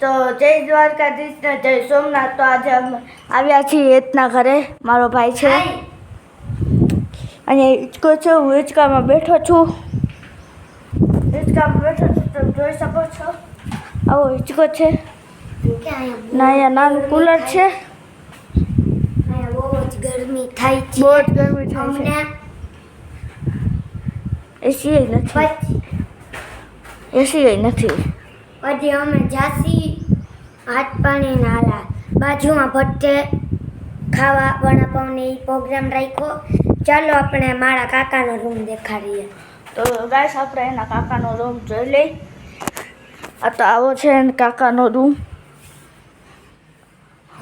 તો જય દ્વારકાધીશ ને જય સોમનાથ. તો આજે અમે આવ્યા છીએ એતના ઘરે. મારો ભાઈ છે. અને હિંચકો છે. હું હિંચકામાં બેઠો છું. હિંચકામાં બેઠો છું તમે જોઈ શકો છો. આવો હિંચકો છે. ના અહીંયા નાનું કુલર છે. બહુ જ ગરમી થાય છે. બહુ જ ગરમી થાય છે. એસી નથી. એસી નથી. પછી અમે જાસી હાથ પાણી નાલા બાજુમાં ભટ્ટે ખાવા વડાપાવને એ પ્રોગ્રામ રાખ્યો. ચાલો આપણે મારા કાકાનો રૂમ દેખાડીએ. તો ગાઈસ આપણે એના કાકાનો રૂમ જોઈ લઈ આ તો આવો છે એના કાકાનો રૂમ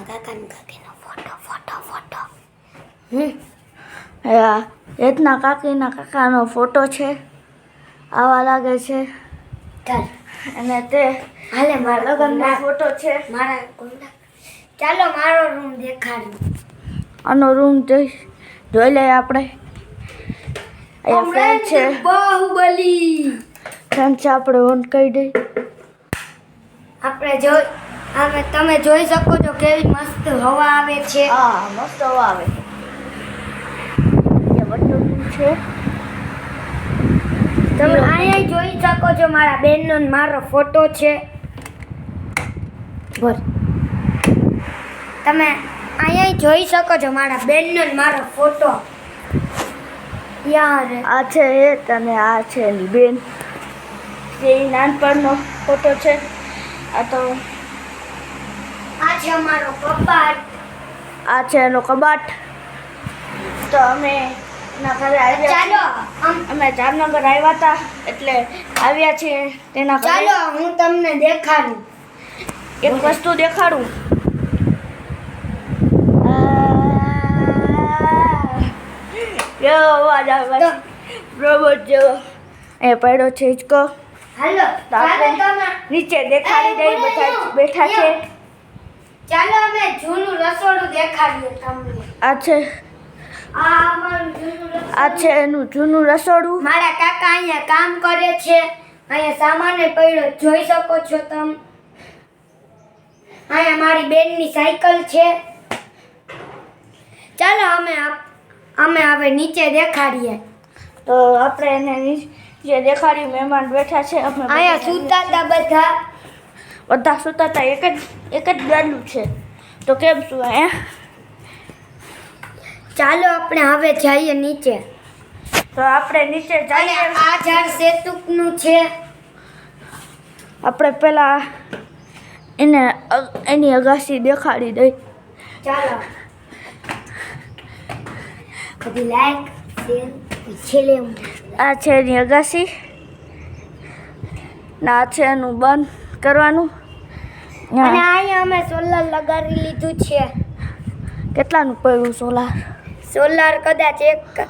કાકાનો કાકીનો ફોટો ફોટો ફોટો આ હેતના કાકીના કાકાનો ફોટો છે. આવા લાગે છે. ચાલ. અને તે હાલે મારો લગ્નનો ફોટો છે. મારા કુંડા ચાલો મારો રૂમ દેખાડું. આનો રૂમ જોઈ જોઈ લઈએ આપણે. અહીંયા ફ્રેન્ડ છે. બાહુબલી. ફ્રેન્ડ છે આપણે ઓન કરી દઈ આપણે જોઈ અમે તમે જોઈ શકો છો કેવી મસ્ત હવા આવે છે. હા મસ્ત હવા આવે છે. તમે અહીંયા જોઈ શકો છો મારા બેનનો મારો ફોટો છે. બોલ. તમે અહીંયા જોઈ શકો છો મારા બેનનો મારો ફોટો. યાર. આ છે એ તને આ છે એની બેન. જે નાનપણનો ફોટો છે. આ તો આ છે અમારો કબાટ. આ છે એનો કબાટ. તો અમે એના ઘરે આવ્યા અમે જામનગર આવ્યા હતા એટલે આવ્યા છે તેના ચાલો હું તમને દેખાડું એક વસ્તુ દેખાડું કેવો અવાજ આવે રોબોટ જેવો એ પડ્યો છે હિચકો હાલો નીચે દેખાડી દઈ બધા બેઠા છે ચાલો અમે જૂનું રસોડું દેખાડીએ તમને આ છે આ છે એનું જૂનું રસોડું. મારા કાકા અહીંયા કામ કરે છે. અહીંયા સામાન પડ્યો જોઈ શકો છો તમે. અહીંયા મારી બેનની સાયકલ છે. ચાલો અમે આપ- અમે હવે નીચે દેખાડીએ. તો આપણે એને નીચે દેખાડી મહેમાન બેઠા છે અમે અહીંયા સૂતા હતા બધા. બધા સૂતા હતા એક જ એક જ ગાડલું છે. તો કેમ શું અહીંયા ચાલો આપણે હવે જઈએ નીચે. તો આપણે નીચે જઈએ. આ ઝાડ સેતુકનું છે. આપણે પેલા એને એની અગાસી દેખાડી દઈ. ચાલો. બધી લાઈક શેર છેલ્લે આ છે એની અગાસી. ના આ છે એનું બંધ કરવાનું. અને અહીંયા અમે સોલર લગાડી લીધું છે. કેટલાનું પડ્યું સોલાર સોલાર કદાચ એક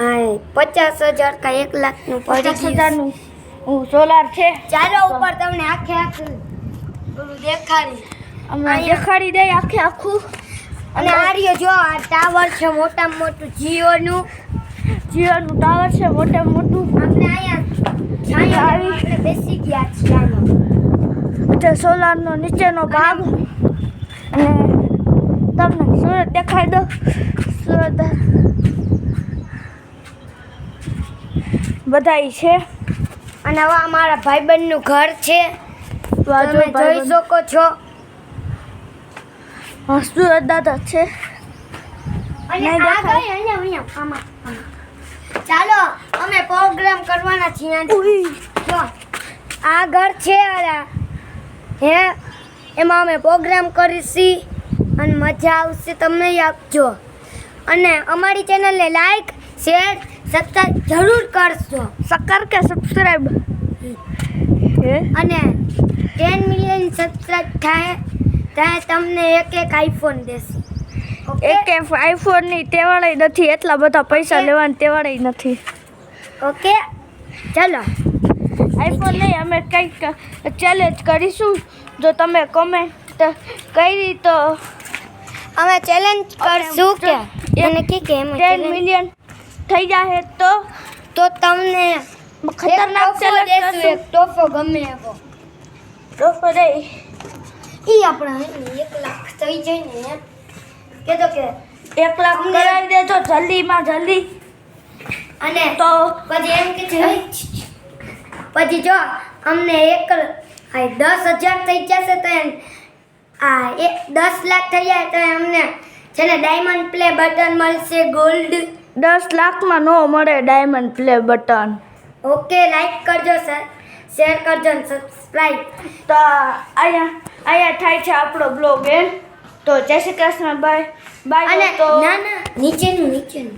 હા પચાસ હજાર કા એક લાખનું પચાસ હજારનું. સોલાર છે? ચાલો ઉપર તમને આખે આખું દેખાડી. અમે અહીંયા. દેખાડી દઈ આખે આખું. અને આ રહ્યો જો આ ટાવર છે મોટામાં મોટું જીઓનું. જીઓનું ટાવર છે મોટામાં મોટું. આપણે અહીંયા અહીંયા આવી. બેસી ગયા છીએ. એટલે સોલારનો નીચેનો ભાગ. અને તમને સુરત દેખાડી દો. સુરત બધાય છે. અને હવે અમારા ભાઈબંધનું ઘર છે. તમે જોઈ શકો છો. હા, દાદા છે. ચાલો અમે પ્રોગ્રામ કરવાના છીએ. જો આ ઘર છે હે એમાં અમે પ્રોગ્રામ કરીશી. અને મજા આવશે તમને આપજો અને અમારી ચેનલને લાઈક શેર સબસ્ક્રાઈબ જરૂર કરશો. સકર કે સબસ્ક્રાઈબ અને ટેન મિલિયન સબસ્ક્રાઈબ થાય ત્યાં તમને એક એક આઈફોન દેશે. એક એક આઈફોનની ની તેવાળાય નથી એટલા બધા પૈસા લેવાની તેવાળાય નથી. ઓકે ચલો. આઈફોન નહીં અમે કંઈક ચેલેન્જ કરીશું. જો તમે કમેન્ટ કરી તો અમે ચેલેન્જ કરશું કે? એને કે કે અમે ટેન મિલિયન થઈ જાય તો? તો તમને ખતરનાક ચેલેન્જ એક તોફો ગમે એવો. તોફો દે. એ આપણે હે ને એક લાખ થઈ જાય ને કહેતો કે એક લાખ કરાવી દેજો જલ્દીમાં જલ્દી. અને તો પછી એમ કે છે. પછી જો અમને એક દસ હજાર થઈ જશે તો એમ આ એક દસ લાખ થઈ જાય તો અમને છે ને ડાયમંડ પ્લે બટન મળશે ગોલ્ડ દસ લાખમાં નો મળે diamond play button okay like કરજો સર શેર કરજો ને સબસ્ક્રાઈબ તો અહીંયા અહીંયા થાય છે આપણો બ્લોગ એમ તો જય શ્રી કૃષ્ણ બાય બાય અને તો ના ના નીચેનું નીચેનું.